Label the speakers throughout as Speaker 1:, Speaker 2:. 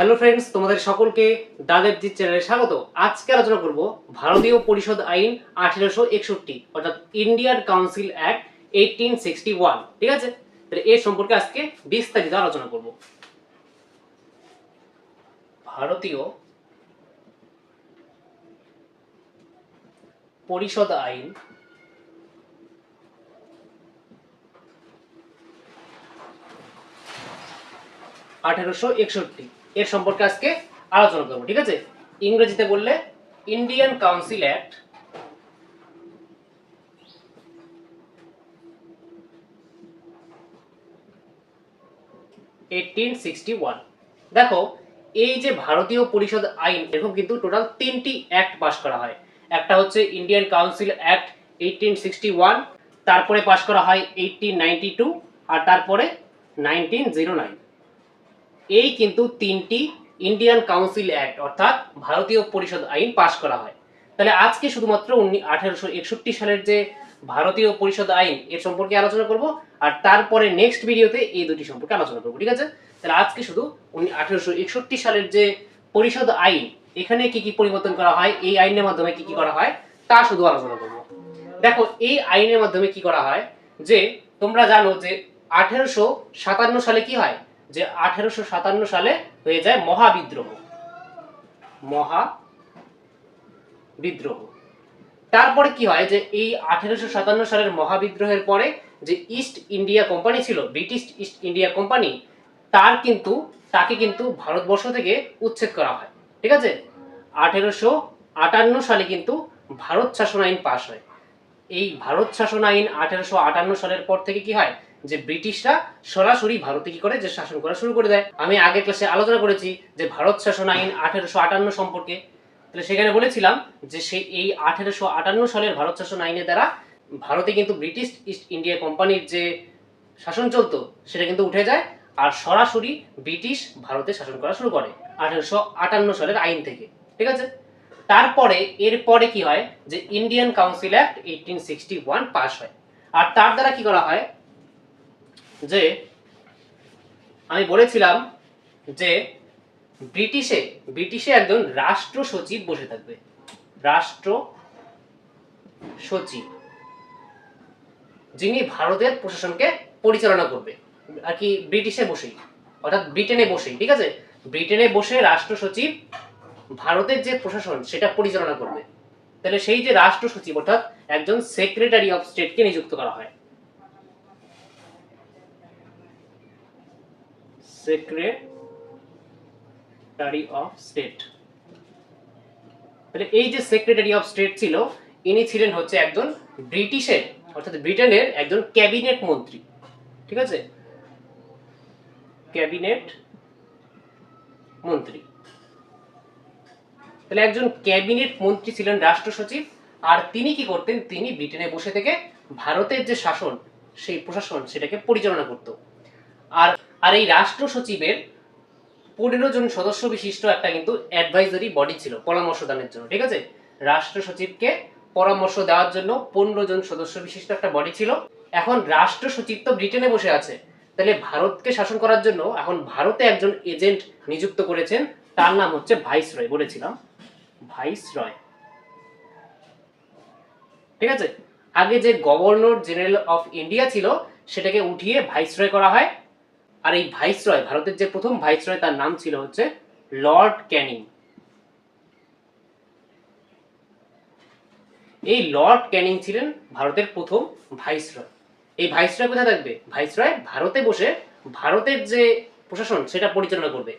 Speaker 1: Hello friends, তোমাদের সকলকে দাদেব জি চ্যানেলে স্বাগত। আজকে আলোচনা করব ভারতীয় পরিষদ আইন আঠেরোশো একষট্টি, অর্থাৎ Indian council act eighteen sixty one ঠিক আছে? তাহলে এর সম্পর্কে আজকে বিস্তারিত আলোচনা করব। ভারতীয় পরিষদ আইন আঠেরোশো একষট্টি এর সম্পর্কে আজকে আলোচনা করব, ঠিক আছে? ইংরেজিতে বললে ইন্ডিয়ান কাউন্সিল অ্যাক্ট দেখো, এই যে ভারতীয় পরিষদ আইন, এরকম কিন্তু টোটাল তিনটি অ্যাক্ট পাস করা হয়। একটা হচ্ছে Indian council act eighteen sixty one তারপরে পাস করা হয় এইটিন নাইনটি টু আর তারপরে নাইনটিন জিরো নাইন এই কিন্তু তিনটি ইন্ডিয়ান কাউন্সিল অ্যাক্ট অর্থাৎ ভারতীয় পরিষদ আইন পাশ করা হয়। তাহলে আজকে শুধুমাত্র আঠারোশো একষট্টি সালের যে ভারতীয় পরিষদ আইন, এর সম্পর্কে আলোচনা করব, আর তারপরে নেক্সট ভিডিওতে এই দুটি সম্পর্কে আলোচনা করব, ঠিক আছে? তাহলে আজকে শুধু আঠারোশো একষট্টি সালের যে পরিষদ আইন, এখানে কি কি পরিবর্তন করা হয়, এই আইনের মাধ্যমে কি কি করা হয়, তা শুধু আলোচনা করব। দেখো, এই আইনের মাধ্যমে কি করা হয়, যে তোমরা জানো যে আঠেরোশো সাতান্ন সালে কি হয়? যে আঠেরোশো সাতান্ন সালে হয়ে যায় মহাবিদ্রোহ। মহা বিদ্রোহ তারপরে কি হয় যে এই আঠেরোশো সাতান্ন সালের মহাবিদ্রোহের পরে যে ইস্ট ইন্ডিয়া কোম্পানি ছিল, ব্রিটিশ ইস্ট ইন্ডিয়া কোম্পানি, তার কিন্তু, তাকে কিন্তু ভারতবর্ষ থেকে উচ্ছেদ করা হয়। ঠিক আছে? আঠেরোশো আটান্ন সালে কিন্তু ভারত শাসন আইন পাশ হয়। এই ভারত শাসন আইন আঠেরোশো আটান্ন সালের পর থেকে কি হয়? যে ব্রিটিশরা সরাসরি ভারতে কি করে? যে শাসন করা শুরু করে দেয়। আমি আগের ক্লাসে আলোচনা করেছি যে ভারত শাসন আইন আঠেরোশো আটান্ন সম্পর্কে। তাহলে সেখানে বলেছিলাম যে সেই এই আঠেরোশো আটান্ন সালের ভারত শাসন আইনের দ্বারা ভারতে কিন্তু ব্রিটিশ ইস্ট ইন্ডিয়া কোম্পানির যে শাসন চলতো, সেটা কিন্তু উঠে যায় আর সরাসরি ব্রিটিশ ভারতে শাসন করা শুরু করে আঠেরোশো আটান্ন সালের আইন থেকে। ঠিক আছে? তারপরে, এরপরে কি হয়? যে Indian council act eighteen sixty one pass হয়। আর তার দ্বারা কি করা হয়? যে আমি বলেছিলাম যে ব্রিটিশে ব্রিটিশে একজন রাষ্ট্র সচিব বসে থাকবে। রাষ্ট্র সচিব যিনি ভারতের প্রশাসনকে পরিচালনা করবে। আর কি ব্রিটিশে বসেই। অর্থাৎ ব্রিটেনে বসেই, ঠিক আছে? ব্রিটেনে বসে রাষ্ট্র সচিব ভারতের যে প্রশাসন, সেটা পরিচালনা করবে। তাহলে সেই যে রাষ্ট্র সচিব অর্থাৎ একজন সেক্রেটারি অফ স্টেটকে নিযুক্ত করা হয়। সেক্রেটারি অফ স্টেট তাহলে এই যে সেক্রেটারি অফ স্টেট ছিল, ইনি ছিলেন হচ্ছে একজন ব্রিটিশের, অর্থাৎ ব্রিটেনের একজন ক্যাবিনেট মন্ত্রী। ঠিক আছে? ক্যাবিনেট মন্ত্রী। তাহলে একজন ক্যাবিনেট মন্ত্রী ছিলেন রাষ্ট্র সচিব আর তিনি কি করতেন? তিনি ব্রিটেনে বসে থেকে ভারতের যে শাসন, সেই প্রশাসন, সেটাকে পরিচালনা করত। আর আর এই রাষ্ট্র সচিবের পনেরো জন সদস্য বিশিষ্ট একটা কিন্তু অ্যাডভাইজারি বডি ছিল পরামর্শ দানের জন্য, ঠিক আছে? রাষ্ট্র সচিবকে পরামর্শ দেওয়ার জন্য পনেরো জন সদস্য বিশিষ্ট একটা বডি ছিল। এখন রাষ্ট্র সচিব তো ব্রিটেনে বসে আছে। তাহলে ভারতকে শাসন করার জন্য এখন ভারতে একজন এজেন্ট নিযুক্ত করেছেন, তার নাম হচ্ছে ভাইস রয়, বলেছিলাম। Viceroy. ঠিক আছে? আগে যে গভর্নর জেনারেল অফ ইন্ডিয়া ছিল, সেটাকে উঠিয়ে ভাইস রয় করা হয়। আর এই ভাইসরয়, ভারতের যে প্রথম ভাইসরয়, তার নাম ছিল হচ্ছে লর্ড ক্যানিং। এই লর্ড ক্যানিং ছিলেন ভারতের প্রথম ভাইসরয়। এই ভাইস রয় কোথায় থাকবে? ভাইসরয় ভারতে বসে ভারতের যে প্রশাসন, সেটা পরিচালনা করবে।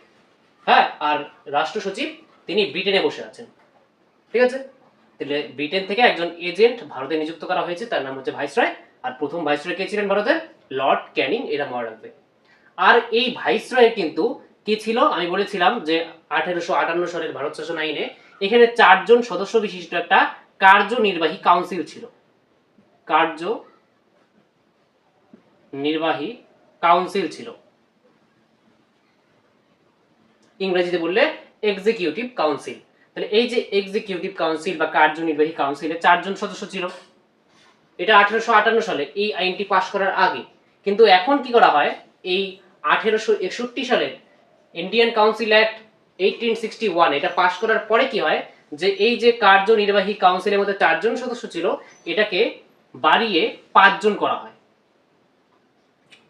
Speaker 1: হ্যাঁ আর রাষ্ট্র সচিব, তিনি ব্রিটেনে বসে আছেন। ঠিক আছে? তাহলে ব্রিটেন থেকে একজন এজেন্ট ভারতে নিযুক্ত করা হয়েছে, তার নাম হচ্ছে ভাইসরয়। আর প্রথম ভাইসরয় কে ছিলেন ভারতের? লর্ড ক্যানিং, এরা মনে রাখবে আর এই ভাইস রয়ের কিন্তু কি ছিল? আমি বলেছিলাম যে আঠেরোশো আটান্ন সালের ভারত শাসন আইনে এখানে চারজন সদস্য বিশিষ্ট একটা কার্যনির্বাহী কাউন্সিল ছিল। কার্য নির্বাহী কাউন্সিল ছিল। ইংরেজিতে বললে এক্সিকিউটিভ কাউন্সিল তাহলে এই যে এক্সিকিউটিভ কাউন্সিল বা কার্যনির্বাহী কাউন্সিলে চারজন সদস্য ছিল। এটা আঠেরোশো আটান্ন সালে এই আইনটি পাশ করার আগে। কিন্তু এখন কি করা হয়? এই আঠেরোশো একষট্টি সালের Indian council act eighteen sixty one এটা পাশ করার পরে কি হয়? যে এই যে কার্যনির্বাহী কাউন্সিলের মধ্যে চারজন সদস্য ছিল, এটাকে বাড়িয়ে পাঁচজন করা হয়।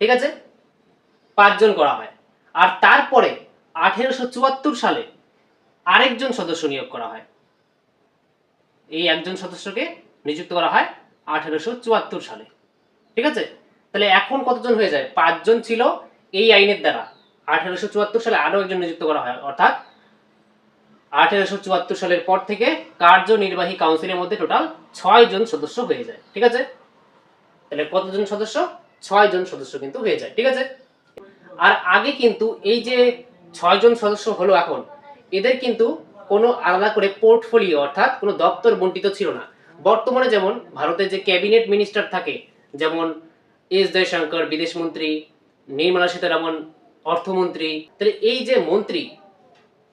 Speaker 1: ঠিক আছে? পাঁচজন করা হয়। আর তারপরে আঠেরোশো চুয়াত্তর সালে আরেকজন সদস্য নিয়োগ করা হয়। এই একজন সদস্যকে নিযুক্ত করা হয় আঠেরোশো চুয়াত্তর সালে। ঠিক আছে? তাহলে এখন কতজন হয়ে যায়? পাঁচজন ছিল এই আইনের দ্বারা। আঠেরোশো চুয়াত্তর সালে আরও একজন নিযুক্ত করা হয়, অর্থাৎ আঠেরোশো চুয়াত্তর সালের পর থেকে কার্যনির্বাহী কাউন্সিলের মধ্যে টোটাল ছয় জন সদস্য হয়ে যায়, ঠিক আছে? তাহলে কতজন সদস্য? ছয় জন সদস্য কিন্তু হয়ে যায়, ঠিক আছে? আর আগে কিন্তু এই যে ছয়জন সদস্য হলো এখন, এদের কিন্তু কোনো আলাদা করে পোর্টফোলিও, অর্থাৎ কোনো দপ্তর বন্টিত ছিল না। বর্তমানে যেমন ভারতের যে ক্যাবিনেট মিনিস্টার থাকে, যেমন এস জয়শঙ্কর, বিদেশ মন্ত্রী, নির্মলা সীতারামন, অর্থমন্ত্রী। তাহলে এই যে মন্ত্রী,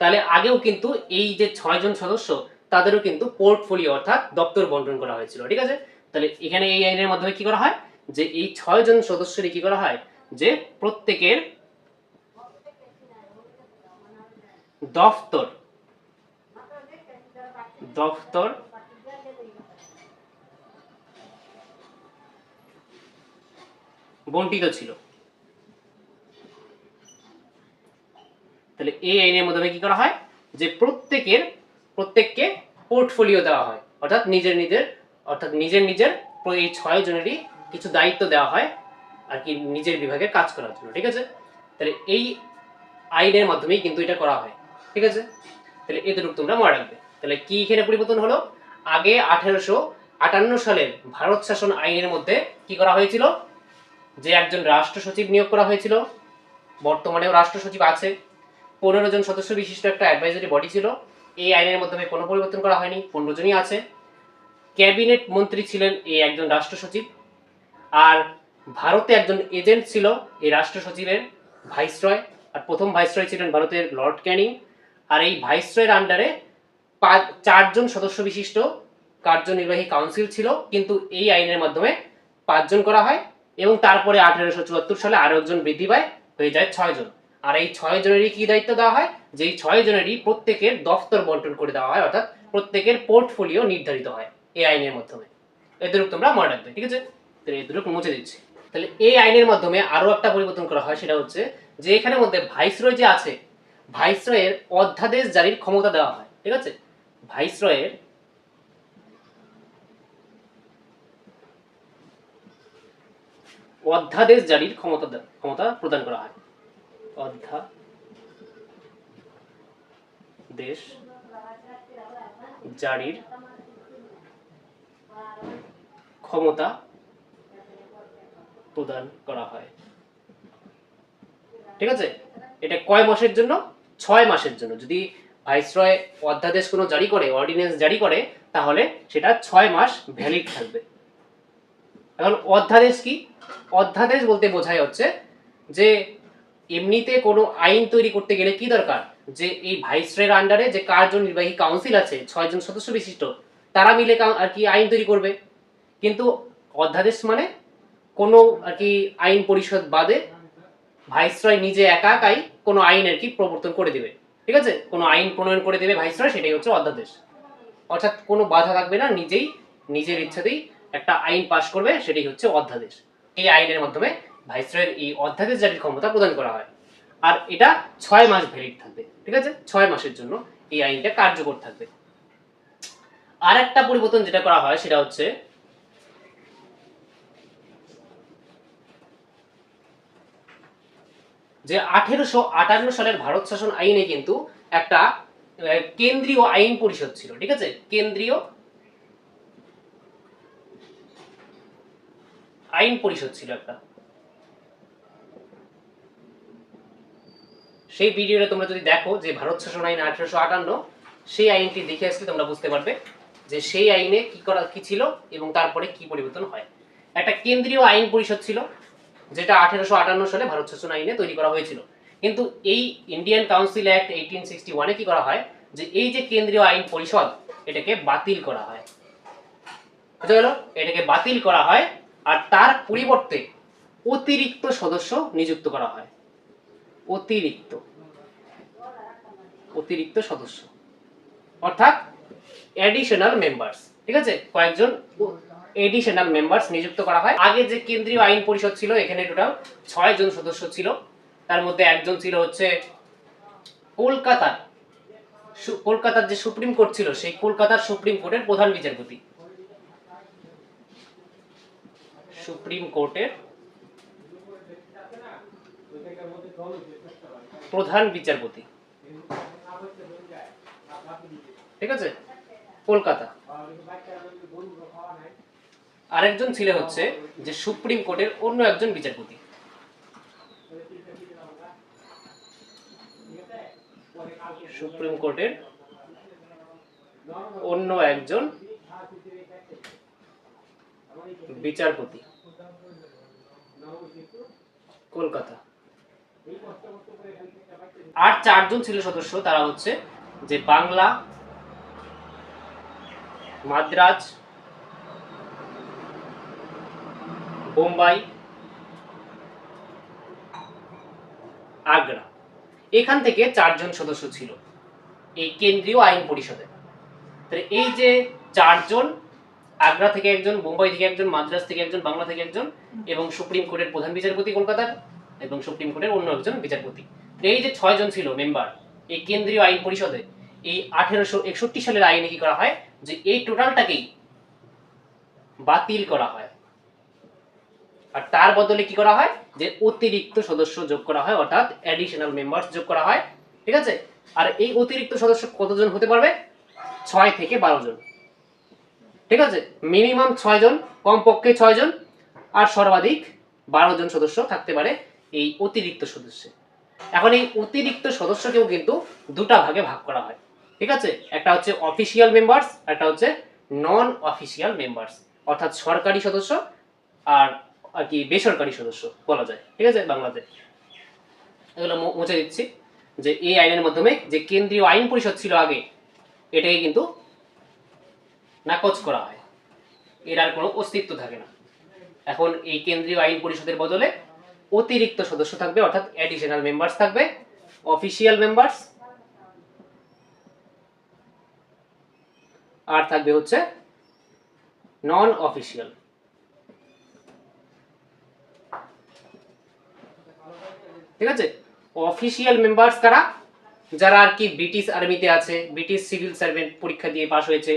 Speaker 1: তাহলে আগেও কিন্তু এই যে ছয়জন সদস্য, তাদেরও কিন্তু পোর্টফোলিও অর্থাৎ দপ্তর বন্টন করা হয়েছিল, ঠিক আছে? তাহলে এখানে এই আইনের মাধ্যমে কি করা হয়? যে এই ছয়জন সদস্যের কি করা হয়? যে প্রত্যেকের দফতর দফতর বন্টিত ছিল। তাহলে এই আইনের মাধ্যমে কি করা হয়? যে প্রত্যেকের, প্রত্যেককে পোর্টফোলিও দেওয়া হয়। অর্থাৎ নিজের নিজের, অর্থাৎ নিজের নিজের এই ছয় জনেরই কিছু দায়িত্ব দেওয়া হয় আর কি নিজের বিভাগে কাজ করার জন্য, ঠিক আছে? তাহলে এই আইনের মাধ্যমেই কিন্তু এটা করা হয়, ঠিক আছে? তাহলে এতটুকু তোমরা মনে রাখবে। তাহলে কি এখানে পরিবর্তন হলো? আগে আঠেরোশো আটান্ন সালের ভারত শাসন আইনের মধ্যে কি করা হয়েছিল? যে একজন রাষ্ট্র সচিব নিয়োগ করা হয়েছিল, বর্তমানেও রাষ্ট্র সচিব আছে। পনেরো জন সদস্য বিশিষ্ট একটা অ্যাডভাইজারি বডি ছিল। এই আইনের মাধ্যমে কোনো পরিবর্তন করা হয়নি, পনেরো জনই আছে। ক্যাবিনেট মন্ত্রী ছিলেন এই একজন রাষ্ট্র সচিব আর ভারতে একজন এজেন্ট ছিল এই রাষ্ট্র সচিবের ভাইসরয়। আর প্রথম ভাইসরয় ছিলেন ভারতের লর্ড ক্যানিং। আর এই ভাইসরয়ের আন্ডারে পাঁচ, চারজন সদস্য বিশিষ্ট কার্যনির্বাহী কাউন্সিল ছিল। কিন্তু এই আইনের মাধ্যমে পাঁচজন করা হয়। এবং তারপরে আঠেরোশো চুয়াত্তর সালে আরও একজন বৃদ্ধি পায়, হয়ে যায় ছয় জন। আর এই ছয় জনেরই কি দায়িত্ব দেওয়া হয়? যে এই ছয় জনেরই প্রত্যেকের দফতর বন্টন করে দেওয়া হয়, অর্থাৎ প্রত্যেকের পোর্টফোলিও নির্ধারিত হয় এই আইনের মাধ্যমে। এতটুকু তোমরা মনে রাখবে, ঠিক আছে? তাহলে এতটুকু মুছে দিচ্ছি। তাহলে এই আইনের মাধ্যমে আরও একটা পরিবর্তন করা হয়, সেটা হচ্ছে যে এখানের মধ্যে ভাইসরয় যে আছে, ভাইসরয়ের অধ্যাদেশ জারির ক্ষমতা দেওয়া হয়, ঠিক আছে? ভাইসরয়ের অধ্যাদেশ জারির ক্ষমতা ক্ষমতা প্রদান করা হয়। অধ্যাদেশ জারির ক্ষমতা প্রদান করা হয়। ঠিক আছে? এটা কয় মাসের জন্য? ছয় মাসের জন্য। যদি ভাইসরয় অধ্যাদেশ কোনো জারি করে অর্ডিন্যান্স জারি করে, তাহলে সেটা ছয় মাস ভ্যালিড থাকবে। এখন অধ্যাদেশ কি? অধ্যাদেশ বলতে বোঝায় হচ্ছে যে এমনিতে কোনো আইন তৈরি করতে গেলে কি দরকার? যে এই ভাইসরয়ের আন্ডারে যে কার্যনির্বাহী কাউন্সিল আছে ছয়জন সদস্য বিশিষ্ট, তারা মিলে আর কি আইন তৈরি করবে। কিন্তু অধ্যাদেশ মানে কোনো আর কি আইন পরিষদ বাদে ভাইসরয় নিজে একা একাই কোনো আইন আর কি প্রবর্তন করে দেবে। ঠিক আছে? কোনো আইন প্রণয়ন করে দেবে ভাইসরয়, সেটাই হচ্ছে অধ্যাদেশ। অর্থাৎ কোনো বাধা থাকবে না, নিজেই, নিজের ইচ্ছাতেই একটা আইন পাশ করবে সেটাই হচ্ছে অধ্যাদেশ। এই আইনের মাধ্যমে ভাইসরয়ের এই অধ্যাদেশ জারির ক্ষমতা প্রদান করা হয়। আর এটা ছয় মাস ভ্যালিড থাকবে, ঠিক আছে? ছয় মাসের জন্য এই আইনটা কার্যকর থাকবে। আর একটা পরিবর্তন যেটা করা হয়, সেটা হচ্ছে যে আঠেরোশো আটান্ন সালের ভারত শাসন আইনে কিন্তু একটা কেন্দ্রীয় আইন পরিষদ ছিল, ঠিক আছে? কেন্দ্রীয় আইন পরিষদ ছিল একটা। সেই ভিডিওটা তোমরা যদি দেখো যে ভারত শাসন আইন আঠারোশো আটান্ন, সেই আইনটি দেখে আসলে তোমরা বুঝতে পারবে যে সেই আইনে কি করা, কি ছিল এবং তারপরে কি পরিবর্তন হয়। একটা কেন্দ্রীয় আইন পরিষদ ছিল, যেটা আঠেরোশো আটান্ন সালে ভারত শাসন আইনে তৈরি করা হয়েছিল। কিন্তু এই Indian council act eighteen sixty ওয়ানে কি করা হয়? যে এই যে কেন্দ্রীয় আইন পরিষদ, এটাকে বাতিল করা হয়। বুঝা গেল এটাকে বাতিল করা হয় আর তার পরিবর্তে অতিরিক্ত সদস্য নিযুক্ত করা হয়। অতিরিক্ত। অতিরিক্ত সদস্য। অর্থাৎ অ্যাডিশনাল মেম্বার্স ঠিক আছে? কয়েকজন এডিশনাল মেম্বার্স নিযুক্ত করা হয়। আগে যে কেন্দ্রীয় আইন পরিষদ ছিল, এখানে টোটাল ছয় জন সদস্য ছিল। তার মধ্যে একজন ছিল হচ্ছে কলকাতার। কলকাতার যে সুপ্রিম কোর্ট ছিল, সেই কলকাতার সুপ্রিম কোর্টের প্রধান বিচারপতি। সুপ্রিম কোর্টের প্রধান বিচারপতি। ঠিক আছে? কলকাতা। আরেকজন ছিল হচ্ছে যে সুপ্রিম কোর্টের অন্য একজন বিচারপতি। সুপ্রিম কোর্টের অন্য একজন বিচারপতি। কলকাতা। আর চারজন ছিল সদস্য, তারা হচ্ছে যে বাংলা, মাদ্রাজ, বোম্বাই, আগ্রা। এখান থেকে চারজন সদস্য ছিল এই কেন্দ্রীয় আইন পরিষদে। এই যে চারজন আগ্রা থেকে একজন বোম্বাই থেকে একজন মাদ্রাজ থেকে একজন, বাংলা থেকে একজন এবং সুপ্রিম কোর্টের প্রধান বিচারপতি কলকাতার এবং সুপ্রিম কোর্টের অন্য একজন বিচারপতি। এই যে ছয়জন ছিল মেম্বার এই কেন্দ্রীয় আইন পরিষদে, এই আঠেরোশো একষট্টি সালের আইনে কি করা হয়? যে এই টোটালটাকেই বাতিল করা হয়। আর তার বদলে কি করা হয়? যে অতিরিক্ত সদস্য যোগ করা হয়, অর্থাৎ অ্যাডিশনাল মেম্বার্স যোগ করা হয়। ঠিক আছে? আর এই অতিরিক্ত সদস্য কতজন হতে পারবে? ছয় থেকে বারো জন। ঠিক আছে? মিনিমাম ছয় জন কমপক্ষে ছয় জন আর সর্বাধিক বারো জন সদস্য থাকতে পারে এই অতিরিক্ত সদস্য। এখন এই অতিরিক্ত সদস্যকেও কিন্তু দুটা ভাগে ভাগ করা হয়। ঠিক আছে? একটা হচ্ছে অফিসিয়াল মেম্বার্স একটা হচ্ছে নন অফিসিয়াল মেম্বার্স অর্থাৎ সরকারি সদস্য আর আর কি বেসরকারি সদস্য বলা যায়। ঠিক আছে? বাংলাতে। এগুলো মুছে দিচ্ছি যে এই আইনের মাধ্যমে যে কেন্দ্রীয় আইন পরিষদ ছিল আগে, এটাকে কিন্তু নাকচ করা হয়। এর আর কোনো অস্তিত্ব থাকে না। এখন এই কেন্দ্রীয় আইন পরিষদের বদলে অতিরিক্ত সদস্য থাকবে, অর্থাৎ অ্যাডিশনাল মেম্বার্স থাকবে অফিসিয়াল মেম্বার্স আর থাকবে হচ্ছে নন অফিসিয়াল ঠিক আছে? অফিসিয়াল মেম্বার্স কারা? যারা আর কি ব্রিটিশ আর্মিতে আছে ব্রিটিশ সিভিল সার্ভেন্ট পরীক্ষা দিয়ে পাশ হয়েছে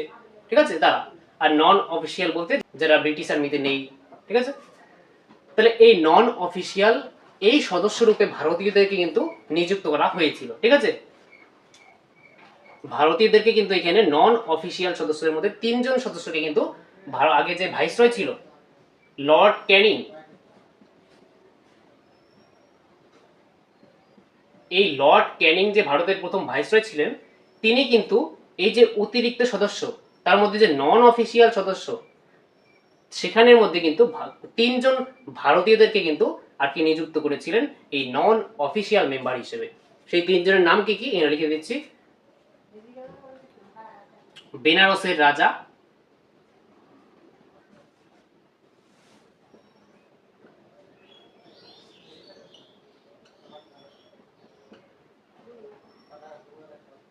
Speaker 1: ঠিক আছে? তারা আর নন অফিসিয়াল বলতে যারা ব্রিটিশ আর্মিতে নেই, ঠিক আছে? তাহলে এই নন অফিসিয়াল এই সদস্য রূপে ভারতীয়দেরকে কিন্তু নিযুক্ত করা হয়েছিল, ঠিক আছে? ভারতীয়দেরকে কিন্তু এখানে নন অফিসিয়াল সদস্যদের মধ্যে তিনজন সদস্যকে কিন্তু আগে যে ভাইসরয় ছিল লর্ড ক্যানিং এই লর্ড ক্যানিং যে ভারতের প্রথম ভাইসরয় ছিলেন, তিনি কিন্তু এই যে অতিরিক্ত সদস্য তার মধ্যে যে নন অফিসিয়াল সদস্য, সেখানের মধ্যে কিন্তু তিনজন ভারতীয়দেরকে কিন্তু আর কি নিযুক্ত করেছিলেন এই নন অফিসিয়াল মেম্বার হিসেবে। সেই তিনজনের নাম কি কি? এখানে লিখে দিচ্ছি। বেনারসের রাজা।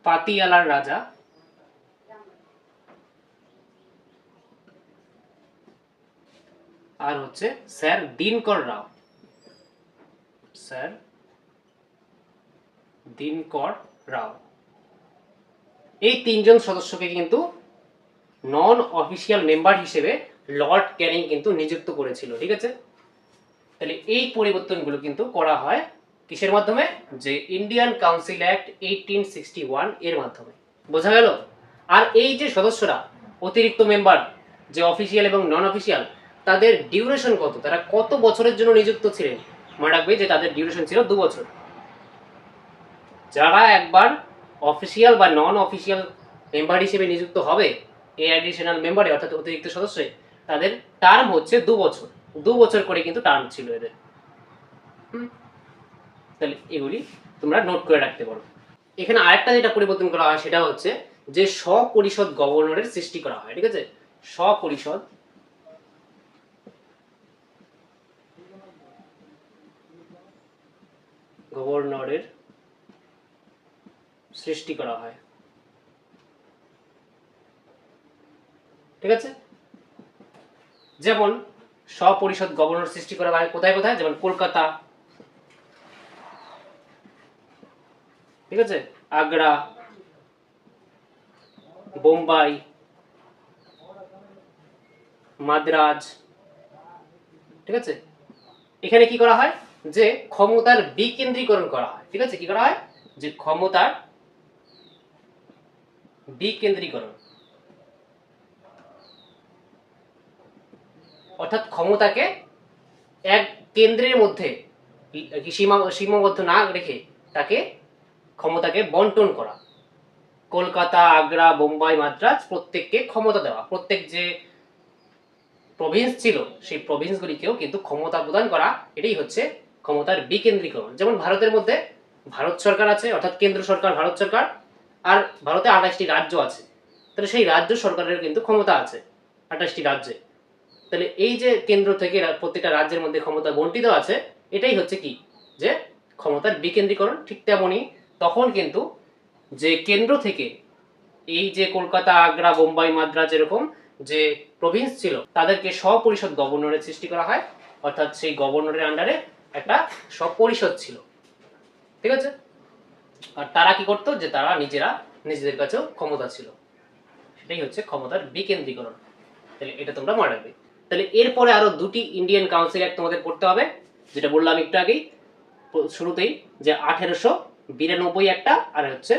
Speaker 1: পাতিয়ালার রাজা। আর হচ্ছে স্যার দিনকর রাও। স্যার দিনকর রাও। এই তিনজন সদস্যকে কিন্তু নন অফিসিয়াল মেম্বার হিসেবে লর্ড ক্যানিং কিন্তু নিযুক্ত করেছিল, ঠিক আছে? তাহলে এই পরিবর্তনগুলো কিন্তু করা হয় কিসের মাধ্যমে? যে Indian council act eighteen sixty ওয়ানের মাধ্যমে। বোঝা গেল? আর এই যে সদস্যরা, অতিরিক্ত মেম্বার যে অফিসিয়াল এবং নন অফিসিয়াল তাদের ডিউরেশন কত? তারা কত বছরের জন্য নিযুক্ত ছিলেন? মনে রাখবে যে তাদের ডিউরেশন ছিল দু বছর। যারা একবার অফিসিয়াল বা নন অফিসিয়াল মেম্বার হিসেবে নিযুক্ত হবে, এই অ্যাডিশনাল মেম্বারে অর্থাৎ অতিরিক্ত সদস্যে, তাদের টার্ম হচ্ছে দু বছর। দু বছর করে কিন্তু টার্ম ছিল এদের? তাহলে এগুলি তোমরা নোট করে রাখতে পারো। এখানে আরেকটা যেটা পরিবর্তন করা হয়, সেটা হচ্ছে যে স্বপরিষদ গভর্নরের সৃষ্টি করা হয়, ঠিক আছে? স্বপরিষদ গভর্নরের সৃষ্টি করা হয়। ঠিক আছে? যেমন স্বপরিষদ গভর্নর সৃষ্টি করা হয় কোথায় কোথায়? যেমন কলকাতা। ঠিক আছে? আগ্রা। বোম্বাই। মাদ্রাজ। ঠিক আছে? এখানে কি করা হয়? যে ক্ষমতার বিকেন্দ্রীকরণ করা হয়। ঠিক আছে? কি করা হয়? যে ক্ষমতার বিকেন্দ্রীকরণ। অর্থাৎ ক্ষমতাকে এক কেন্দ্রের মধ্যে সীমা, সীমাবদ্ধ না রেখে তাকে ক্ষমতাকে বন্টন করা। কলকাতা, আগ্রা, বোম্বাই, মাদ্রাজ প্রত্যেককে ক্ষমতা দেওয়া। প্রত্যেক যে প্রভিন্স ছিল, সেই প্রভিন্সগুলিকেও কিন্তু ক্ষমতা প্রদান করা এটাই হচ্ছে ক্ষমতার বিকেন্দ্রীকরণ। যেমন ভারতের মধ্যে ভারত সরকার আছে, অর্থাৎ কেন্দ্র সরকার, ভারত সরকার, আর ভারতে আঠাশটি রাজ্য আছে। তাহলে সেই রাজ্য সরকারের কিন্তু ক্ষমতা আছে আঠাশটি রাজ্যে। তাহলে এই যে কেন্দ্র থেকে প্রত্যেকটা রাজ্যের মধ্যে ক্ষমতা বন্টিত আছে, এটাই হচ্ছে কি? যে ক্ষমতার বিকেন্দ্রীকরণ ঠিক তেমনই তখন কিন্তু যে কেন্দ্র থেকে এই যে কলকাতা, আগ্রা, বোম্বাই, মাদ্রাজ এরকম যে প্রভিন্স ছিল, তাদেরকে স্বপরিষদ গভর্নরের সৃষ্টি করা হয়। অর্থাৎ সেই গভর্নরের আন্ডারে একটা স্বপরিষদ ছিল। ঠিক আছে? আর তারা কি করতো যে তারা নিজেরা নিজেদের কাছেও ক্ষমতা ছিল। সেটাই হচ্ছে ক্ষমতার বিকেন্দ্রীকরণ। তাহলে এটা তোমরা মনে রাখবে। তাহলে এরপরে আরও দুটি ইন্ডিয়ান কাউন্সিল অ্যাক্ট তোমাদের পড়তে হবে, যেটা বললাম একটু আগেই, শুরুতেই, যে আঠেরোশো বিরানব্বই একটা আর হচ্ছে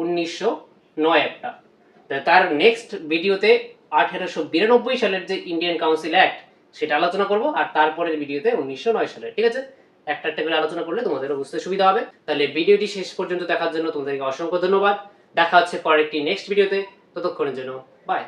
Speaker 1: উনিশশো নয় একটা। তার নেক্সট ভিডিওতে আঠেরোশো বিরানব্বই সালের যে ইন্ডিয়ান কাউন্সিল অ্যাক্ট সেটা আলোচনা করব, আর তারপরের ভিডিওতে উনিশশো নয় সালে, ঠিক আছে? একটা একটা করে আলোচনা করলে তোমাদেরও বুঝতে সুবিধা হবে। তাহলে ভিডিওটি শেষ পর্যন্ত দেখার জন্য তোমাদেরকে অসংখ্য ধন্যবাদ। দেখা হচ্ছে পরের একটি নেক্সট ভিডিওতে। ততক্ষণের জন্য বাই